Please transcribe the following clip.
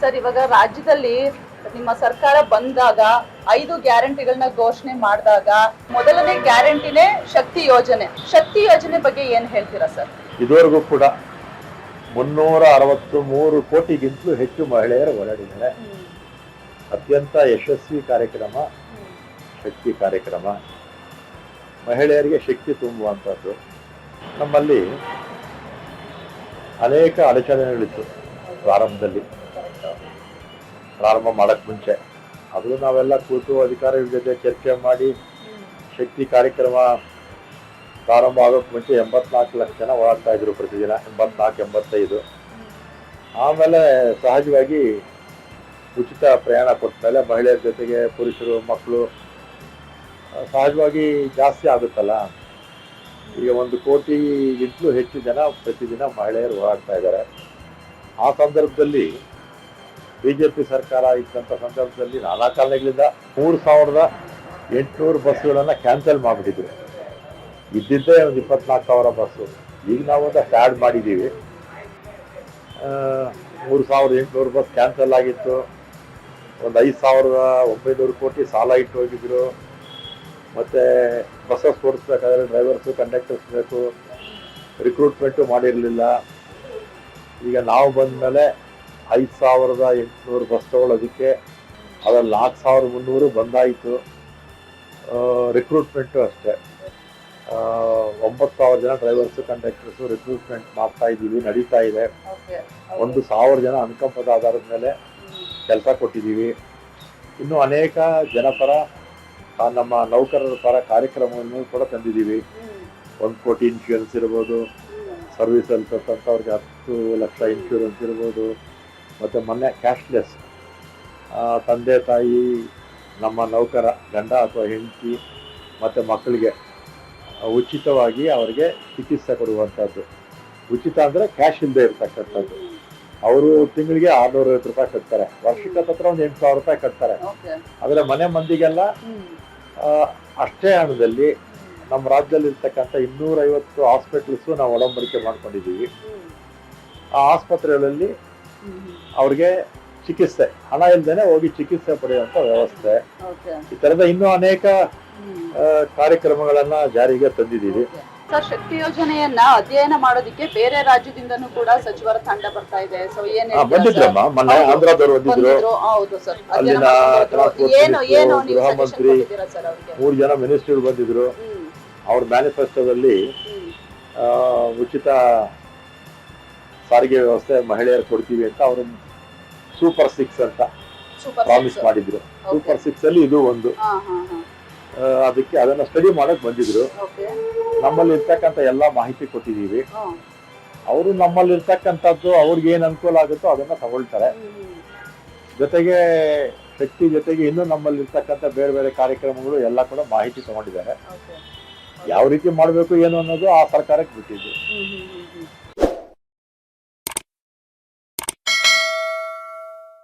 Sir, ಇವಾಗ ರಾಜ್ಯದಲ್ಲಿ ನಿಮ್ಮ ಸರ್ಕಾರ ಬಂದಾಗ ಐದು ಗ್ಯಾರಂಟಿಗಳನ್ನ ಘೋಷಣೆ ಮಾಡಿದಾಗ ಮೊದಲನೇ ಗ್ಯಾರಂಟಿನೇ ಶಕ್ತಿ ಯೋಜನೆ. ಶಕ್ತಿ ಯೋಜನೆ ಬಗ್ಗೆ ಏನ್ ಹೇಳ್ತೀರಾ ಸರ್? ಇದುವರೆಗೂ ಕೂಡ ಮುನ್ನೂರ ಅರವತ್ತು ಮೂರು ಕೋಟಿಗಿಂತಲೂ ಹೆಚ್ಚು ಮಹಿಳೆಯರು ಓಡಾಡಿದ್ದಾರೆ. ಅತ್ಯಂತ ಯಶಸ್ವಿ ಕಾರ್ಯಕ್ರಮ, ಶಕ್ತಿ ಕಾರ್ಯಕ್ರಮ. ಮಹಿಳೆಯರಿಗೆ ಶಕ್ತಿ ತುಂಬುವಂಥದ್ದು. ನಮ್ಮಲ್ಲಿ ಅನೇಕ ಅಡಚಣೆಗಳಿತ್ತು ಪ್ರಾರಂಭದಲ್ಲಿ. ಪ್ರಾರಂಭ ಮಾಡಕ್ ಮುಂಚೆ. ಅದು ನಾವೆಲ್ಲ ಕೂತು ಅಧಿಕಾರಿಗಳ ಜೊತೆ ಚರ್ಚೆ ಮಾಡಿ ಶಕ್ತಿ ಕಾರ್ಯಕ್ರಮ ಪ್ರಾರಂಭ ಆಗೋಕ್ಕೆ ಮುಂಚೆ ಎಂಬತ್ನಾಲ್ಕು ಲಕ್ಷ ಜನ ಓಡಾಡ್ತಾ ಇದ್ರು ಪ್ರತಿದಿನ, ಎಂಬತ್ನಾಲ್ಕು, ಎಂಬತ್ತೈದು. ಆಮೇಲೆ ಸಹಜವಾಗಿ ಉಚಿತ ಪ್ರಯಾಣ ಕೊಟ್ಟ ಮಹಿಳೆಯರ ಜೊತೆಗೆ ಪುರುಷರು, ಮಕ್ಕಳು ಸಹಜವಾಗಿ ಜಾಸ್ತಿ ಆಗುತ್ತಲ್ಲ. ಈಗ ಒಂದು ಕೋಟಿಗಿಂತಲೂ ಹೆಚ್ಚು ಜನ ಪ್ರತಿದಿನ ಮಹಿಳೆಯರು ಓಡಾಡ್ತಾ ಇದ್ದಾರೆ. ಆ ಸಂದರ್ಭದಲ್ಲಿ ಬಿ ಜೆ ಪಿ ಸರ್ಕಾರ ಇದ್ದಂಥ ಸಂದರ್ಭದಲ್ಲಿ ನಾನಾ ಕಾರಣಗಳಿಂದ ಮೂರು ಸಾವಿರದ ಎಂಟುನೂರು ಬಸ್ಸುಗಳನ್ನು ಕ್ಯಾನ್ಸಲ್ ಮಾಡಿಬಿಟ್ಟಿದ್ರು. ಇದ್ದಿದ್ದೇ ಒಂದು ಇಪ್ಪತ್ನಾಲ್ಕು ಸಾವಿರ ಬಸ್ಸು. ಈಗ ನಾವು ಅಂತ ಆ್ಯಡ್ ಮಾಡಿದ್ದೀವಿ. ಮೂರು ಸಾವಿರದ ಎಂಟುನೂರು ಬಸ್ ಕ್ಯಾನ್ಸಲ್ ಆಗಿತ್ತು. ಒಂದು ಐದು ಸಾವಿರದ ಒಂಬೈನೂರು ಕೋಟಿ ಸಾಲ ಇಟ್ಟು ಹೋಗಿದ್ರು. ಮತ್ತು ಬಸ್ಸಸ್ ಓಡಿಸ್ಬೇಕಾದ್ರೆ ಡ್ರೈವರ್ಸು, ಕಂಡಕ್ಟರ್ಸ್ ಬೇಕು. ರಿಕ್ರೂಟ್ಮೆಂಟು ಮಾಡಿರಲಿಲ್ಲ. ಈಗ ನಾವು ಬಂದಮೇಲೆ ಐದು ಸಾವಿರದ ಎಂಟುನೂರು ಬಸ್ ತಗೊಳ್ಳೋದಕ್ಕೆ ಅದರಲ್ಲಿ ನಾಲ್ಕು ಸಾವಿರದ ಮುನ್ನೂರು ಬಂದಾಯಿತು. ರಿಕ್ರೂಟ್ಮೆಂಟು ಅಷ್ಟೇ. ಒಂಬತ್ತು ಸಾವಿರ ಜನ ಡ್ರೈವರ್ಸು ಕಂಡಕ್ಟರ್ಸು ರಿಕ್ರೂಟ್ಮೆಂಟ್ ಮಾಡ್ತಾ ಇದ್ದೀವಿ ನಡೀತಾ ಇದೆ. ಒಂದು ಸಾವಿರ ಜನ ಅನುಕಂಪದ ಆಧಾರದ ಮೇಲೆ ಕೆಲಸ ಕೊಟ್ಟಿದ್ದೀವಿ. ಇನ್ನು ಅನೇಕ ಜನಪರ ನಮ್ಮ ನೌಕರರ ಪರ ಕಾರ್ಯಕ್ರಮವನ್ನು ಕೂಡ ತಂದಿದ್ದೀವಿ. ಒಂದು ಕೋಟಿ ಇನ್ಶೂರೆನ್ಸ್ ಇರ್ಬೋದು ಸರ್ವಿಸಲ್ಲಿ ತಕ್ಕಂಥವ್ರಿಗೆ ಹತ್ತು ಲಕ್ಷ ಇನ್ಶೂರೆನ್ಸ್ ಇರ್ಬೋದು ಮತ್ತು ಮೊನ್ನೆ ಕ್ಯಾಶ್ಲೆಸ್ ತಂದೆ ತಾಯಿ ನಮ್ಮ ನೌಕರ ಗಂಡ ಅಥವಾ ಹೆಂಡತಿ ಮತ್ತು ಮಕ್ಕಳಿಗೆ ಉಚಿತವಾಗಿ ಅವರಿಗೆ ಚಿಕಿತ್ಸೆ ಕೊಡುವಂಥದ್ದು. ಉಚಿತ ಅಂದರೆ ಕ್ಯಾಶ್ ಇಲ್ಲದೆ ಇರ್ತಕ್ಕಂಥದ್ದು. ಅವರು ತಿಂಗಳಿಗೆ ಆರ್ನೂರೈವತ್ತು ರೂಪಾಯಿ ಕಟ್ತಾರೆ. ವರ್ಷಕ್ಕೆ ಹತ್ರ ಒಂದು ಎಂಟು ಸಾವಿರ ರೂಪಾಯಿ ಕಟ್ತಾರೆ. ಆದರೆ ಮನೆ ಮಂದಿಗೆಲ್ಲ ಅಷ್ಟೇ ಹಣದಲ್ಲಿ ನಮ್ಮ ರಾಜ್ಯದಲ್ಲಿ ಇರ್ತಕ್ಕಂಥ ಇನ್ನೂರೈವತ್ತು ಹಾಸ್ಪಿಟಲ್ಸು ನಾವು ಒಡಂಬಡಿಕೆ ಮಾಡ್ಕೊಂಡಿದ್ದೀವಿ. ಆ ಆಸ್ಪತ್ರೆಗಳಲ್ಲಿ ಅವ್ರಿಗೆ ಚಿಕಿತ್ಸೆ ಹಣ ಇಲ್ದೇನೆ ಹೋಗಿ ಚಿಕಿತ್ಸೆ ಪಡೆಯುವಂತ ವ್ಯವಸ್ಥೆ. ಈ ತರದ ಇನ್ನೂ ಅನೇಕ ಕಾರ್ಯಕ್ರಮಗಳನ್ನ ಜಾರಿಗೆ ತಂದಿದ್ದೀವಿ ಸರ್ ಶಕ್ತಿ ಯೋಜನೆಯನ್ನ ಅಧ್ಯಯನ ಮಾಡೋದಕ್ಕೆ ಬೇರೆ ರಾಜ್ಯದಿಂದನೂ ಕೂಡ ಸಚಿವರ ತಂಡ ಬರ್ತಾ ಇದೆ. ಸೊ ಏನ್ ಬಂದಿದ್ರಮ್ಮ. ಮೊನ್ನೆ ಆಂಧ್ರದವರು ಬಂದಿದ್ರು. ಬಂದಿದ್ರು. ಹೌದು ಸರ್. ಅಲ್ಲಿನ ಏನು ಏನು ಗೃಹ ಮಂತ್ರಿ, ಮೂರು ಜನ ಮಿನಿಸ್ಟರ್ ಬಂದಿದ್ರು. ಅವ್ರ ಮ್ಯಾನಿಫೆಸ್ಟೋದಲ್ಲಿ ಉಚಿತ ಸಾರಿಗೆ ವ್ಯವಸ್ಥೆ ಮಹಿಳೆಯರು ಕೊಡ್ತೀವಿ ಅಂತ ಅವರು ಸೂಪರ್ ಸಿಕ್ಸ್ ಅಂತ ಪ್ರಾಮಿಸ್ ಮಾಡಿದ್ರು. ಸೂಪರ್ ಸಿಕ್ಸ್ ಅಲ್ಲಿ ಇದು ಒಂದು. ಅದಕ್ಕೆ ಅದನ್ನ ಸ್ಟಡಿ ಮಾಡಕ್ ಬಂದಿದ್ರು. ನಮ್ಮಲ್ಲಿ ಇರ್ತಕ್ಕಂಥ ಎಲ್ಲಾ ಮಾಹಿತಿ ಕೊಟ್ಟಿದೀವಿ ಅವರು ನಮ್ಮಲ್ಲಿ ಇರ್ತಕ್ಕಂಥದ್ದು ಅವ್ರಿಗೆ ಏನ್ ಅನುಕೂಲ ಆಗುತ್ತೋ ಅದನ್ನ ತಗೊಳ್ತಾರೆ. ಜೊತೆಗೆ ಶಕ್ತಿ ಜೊತೆಗೆ ಇನ್ನು ನಮ್ಮಲ್ಲಿ ಇರ್ತಕ್ಕಂಥ ಬೇರೆ ಬೇರೆ ಕಾರ್ಯಕ್ರಮಗಳು ಎಲ್ಲ ಕೂಡ ಮಾಹಿತಿ ತಗೊಂಡಿದ್ದಾರೆ. ಯಾವ ರೀತಿ ಮಾಡಬೇಕು ಏನು ಅನ್ನೋದು ಆ ಸರ್ಕಾರಕ್ಕೆ ಬಿಟ್ಟಿದ್ದು